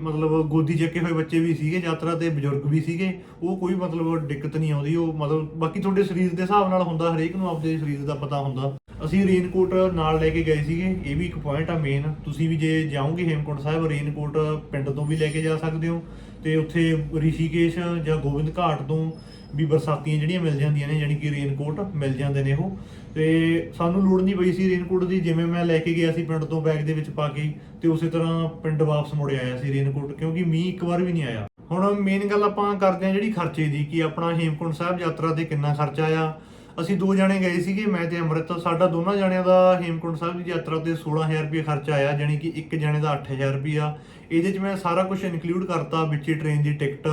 ਮਤਲਬ ਗੋਦੀ ਚੱਕੇ ਹੋਏ ਬੱਚੇ ਵੀ ਸੀਗੇ, ਯਾਤਰਾ ਤੇ ਬਜ਼ੁਰਗ ਵੀ ਸੀਗੇ। ਉਹ ਕੋਈ ਮਤਲਬ ਦਿੱਕਤ ਨਹੀਂ ਆਉਂਦੀ, ਉਹ ਮਤਲਬ ਬਾਕੀ ਤੁਹਾਡੇ ਸਰੀਰ ਦੇ ਹਿਸਾਬ ਨਾਲ ਹੁੰਦਾ, ਹਰੇਕ ਨੂੰ ਆਪਦੇ ਸਰੀਰ ਦਾ ਪਤਾ ਹੁੰਦਾ। ਅਸੀਂ ਰੇਨਕੋਟ ਨਾਲ ਲੈ ਕੇ ਗਏ ਸੀਗੇ, ਇਹ ਵੀ ਇੱਕ ਪੁਆਇੰਟ ਆ ਮੇਨ ਤੁਸੀਂ ਵੀ ਜੇ ਜਾਓਗੇ ਹੇਮਕੁੰਟ ਸਾਹਿਬ, ਰੇਨਕੋਟ ਪਿੰਡ ਤੋਂ ਵੀ ਲੈ ਕੇ ਜਾ ਸਕਦੇ ਹੋ। ਤੇ ਉੱਥੇ ਰਿਸ਼ੀਕੇਸ਼ ਜਾਂ ਗੋਬਿੰਦ ਘਾਟ ਤੋਂ ਵੀ ਬਰਸਾਤੀਆਂ ਜਿਹੜੀਆਂ ਮਿਲ ਜਾਂਦੀਆਂ ਨੇ ਯਾਨੀ ਕਿ ਰੇਨਕੋਟ ਮਿਲ ਜਾਂਦੇ ਨੇ ਉਹ। ਤੇ ਸਾਨੂੰ ਲੋੜ ਨਹੀਂ ਪਈ ਸੀ ਰੇਨਕੋਟ ਦੀ। ਜਿਵੇਂ ਮੈਂ ਲੈ ਕੇ ਗਿਆ ਸੀ ਪਿੰਡ ਤੋਂ ਬੈਗ ਦੇ ਵਿੱਚ ਪਾ ਕੇ, ਤੇ ਉਸੇ ਤਰ੍ਹਾਂ ਪਿੰਡ ਵਾਪਸ ਮੁੜ ਆਇਆ ਸੀ ਰੇਨਕੋਟ ਕਿਉਂਕਿ ਮੀਂਹ ਇੱਕ ਵਾਰ ਵੀ ਨਹੀਂ ਆਇਆ। ਹੁਣ ਮੇਨ ਗੱਲ ਆਪਾਂ ਕਰਦੇ ਹਾਂ ਜਿਹੜੀ ਖਰਚੇ ਦੀ, ਕਿ ਆਪਣਾ ਹੇਮਕੁੰਟ ਸਾਹਿਬ ਯਾਤਰਾ ਤੇ ਕਿੰਨਾ ਖਰਚਾ ਆ ਅਸੀਂ ਦੋ ਜਣੇ ਗਏ ਸੀਗੇ, ਮੈਂ ਤੇ ਅੰਮ੍ਰਿਤ ਸਾਡਾ ਦੋਨਾਂ ਜਣਿਆਂ ਦਾ ਹੇਮਕੁੰਟ ਸਾਹਿਬ ਦੀ ਯਾਤਰਾ ਤੇ 16000 ਰੁਪਏ ਖਰਚਾ ਆਇਆ, ਜਾਣੀ ਕਿ ਇੱਕ ਜਣੇ ਦਾ 8000 ਰੁਪਿਆ ਇਹਦੇ ਚ ਮੈਂ ਸਾਰਾ ਕੁਝ ਇਨਕਲੂਡ ਕਰਤਾ, ਵਿੱਚ ਟ੍ਰੇਨ ਦੀ ਟਿਕਟ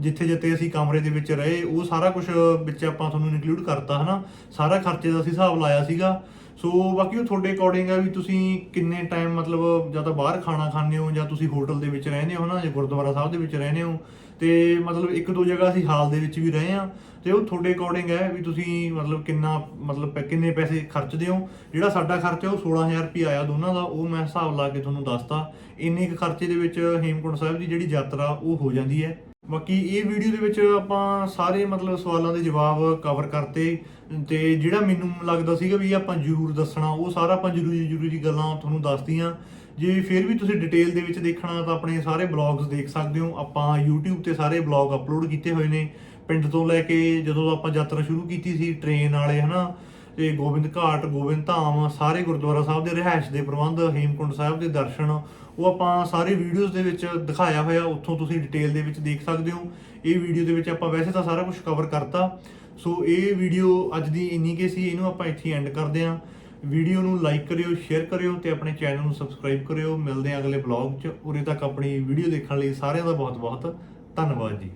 ਜਿੱਥੇ ਜਿੱਥੇ ਅਸੀਂ ਕਮਰੇ ਦੇ ਵਿੱਚ ਰਹੇ, ਉਹ ਸਾਰਾ ਕੁਝ ਵਿੱਚ ਆਪਾਂ ਤੁਹਾਨੂੰ ਇਨਕਲੂਡ ਕਰਤਾ, ਹਨਾ? ਸਾਰਾ ਖਰਚੇ ਦਾ ਅਸੀਂ ਹਿਸਾਬ ਲਾਇਆ ਸੀਗਾ। ਸੋ ਬਾਕੀ ਉਹ ਤੁਹਾਡੇ ਅਕੋਰਡਿੰਗ ਆ ਵੀ ਤੁਸੀਂ ਕਿੰਨੇ ਟਾਈਮ ਮਤਲਬ ਜਾਂ ਤਾਂ ਬਾਹਰ ਖਾਣਾ ਖਾਂਦੇ ਹੋ ਜਾਂ ਤੁਸੀਂ ਹੋਟਲ ਦੇ ਵਿੱਚ ਰਹਿੰਦੇ ਹੋ ਨਾ ਜਾਂ ਗੁਰਦੁਆਰਾ ਸਾਹਿਬ ਦੇ ਵਿੱਚ ਰਹਿੰਦੇ ਹੋ? ਤੇ ਮਤਲਬ ਇੱਕ ਦੋ ਜਗ੍ਹਾ ਅਸੀਂ ਹਾਲ ਦੇ ਵਿੱਚ ਵੀ ਰਹੇ ਆ ਤੇ ਉਹ ਤੁਹਾਡੇ ਅਕੋਰਡਿੰਗ ਹੈ ਵੀ ਤੁਸੀਂ ਮਤਲਬ ਕਿੰਨਾ, ਮਤਲਬ ਪੈ- ਕਿੰਨੇ ਪੈਸੇ ਖਰਚਦੇ ਹੋ। ਜਿਹੜਾ ਸਾਡਾ ਖਰਚਾ ਉਹ 16000 ਰੁਪਏ ਆਇਆ ਦੋਨਾਂ ਦਾ, ਉਹ ਮੈਂ ਹਿਸਾਬ ਲਾ ਕੇ ਤੁਹਾਨੂੰ ਦੱਸਤਾ। ਇੰਨੇ ਕੁ ਖਰਚੇ ਦੇ ਵਿੱਚ ਹੇਮਕੁੰਟ ਸਾਹਿਬ ਦੀ ਜਿਹੜੀ ਯਾਤਰਾ, ਉਹ ਹੋ ਜਾਂਦੀ ਹੈ। ਬਾਕੀ ਇਹ ਵੀਡੀਓ ਦੇ ਵਿੱਚ ਆਪਾਂ ਸਾਰੇ ਮਤਲਬ ਸਵਾਲਾਂ ਦੇ ਜਵਾਬ ਕਵਰ ਕਰਤੇ। ਤੇ ਜਿਹੜਾ ਮੈਨੂੰ ਲੱਗਦਾ ਸੀਗਾ ਵੀ ਆਪਾਂ ਜ਼ਰੂਰ ਦੱਸਣਾ, ਉਹ ਸਾਰਾ ਆਪਾਂ ਜ਼ਰੂਰੀ ਜ਼ਰੂਰੀ ਗੱਲਾਂ ਤੁਹਾਨੂੰ ਦੱਸਤੀਆਂ। ਜੇ ਫਿਰ ਵੀ ਤੁਸੀਂ ਡਿਟੇਲ ਦੇ ਵਿੱਚ ਦੇਖਣਾ ਤਾਂ ਆਪਣੇ ਸਾਰੇ ਬਲੌਗਸ ਦੇਖ ਸਕਦੇ ਹੋ। ਆਪਾਂ YouTube ਤੇ ਸਾਰੇ ਬਲੌਗ ਅਪਲੋਡ ਕੀਤੇ ਹੋਏ ਨੇ। ਪਿੰਡ ਤੋਂ ਲੈ ਕੇ ਜਦੋਂ ਆਪਾਂ ਯਾਤਰਾ ਸ਼ੁਰੂ ਕੀਤੀ ਸੀ ਟ੍ਰੇਨ ਵਾਲੇ, ਹਨਾ? ਤੇ ਗੋਬਿੰਦ ਘਾਟ, ਗੋਬਿੰਦ ਧਾਮ, ਸਾਰੇ ਗੁਰਦੁਆਰਾ ਸਾਹਿਬ ਦੇ ਰਿਹਾਇਸ਼ ਦੇ ਪ੍ਰਬੰਧ, ਹੇਮਕੁੰਟ ਸਾਹਿਬ ਦੇ ਦਰਸ਼ਨ, ਉਹ ਆਪਾਂ ਸਾਰੇ ਵੀਡੀਓਜ਼ ਦੇ ਵਿੱਚ ਦਿਖਾਇਆ ਹੋਇਆ। ਉੱਥੋਂ ਤੁਸੀਂ ਡਿਟੇਲ ਦੇ ਵਿੱਚ ਦੇਖ ਸਕਦੇ ਹੋ। ਇਹ ਵੀਡੀਓ ਦੇ ਵਿੱਚ ਆਪਾਂ ਵੈਸੇ ਤਾਂ ਸਾਰਾ ਕੁਝ ਕਵਰ ਕਰਤਾ। ਸੋ ਇਹ ਵੀਡੀਓ ਅੱਜ ਦੀ ਇੰਨੀ ਕੇ ਸੀ, ਇਹਨੂੰ ਆਪਾਂ ਇੱਥੇ ਐਂਡ ਕਰਦੇ ਹਾਂ। ਵੀਡੀਓ ਨੂੰ ਲਾਈਕ ਕਰਿਓ, ਸ਼ੇਅਰ ਕਰਿਓ ਤੇ ਆਪਣੇ ਚੈਨਲ ਨੂੰ ਸਬਸਕ੍ਰਾਈਬ ਕਰਿਓ। ਮਿਲਦੇ ਹਾਂ ਅਗਲੇ ਬਲੌਗ 'ਚ। ਉਰੇ ਤੱਕ ਆਪਣੀ ਵੀਡੀਓ ਦੇਖਣ ਲਈ ਸਾਰਿਆਂ ਦਾ ਬਹੁਤ ਬਹੁਤ ਧੰਨਵਾਦ ਜੀ।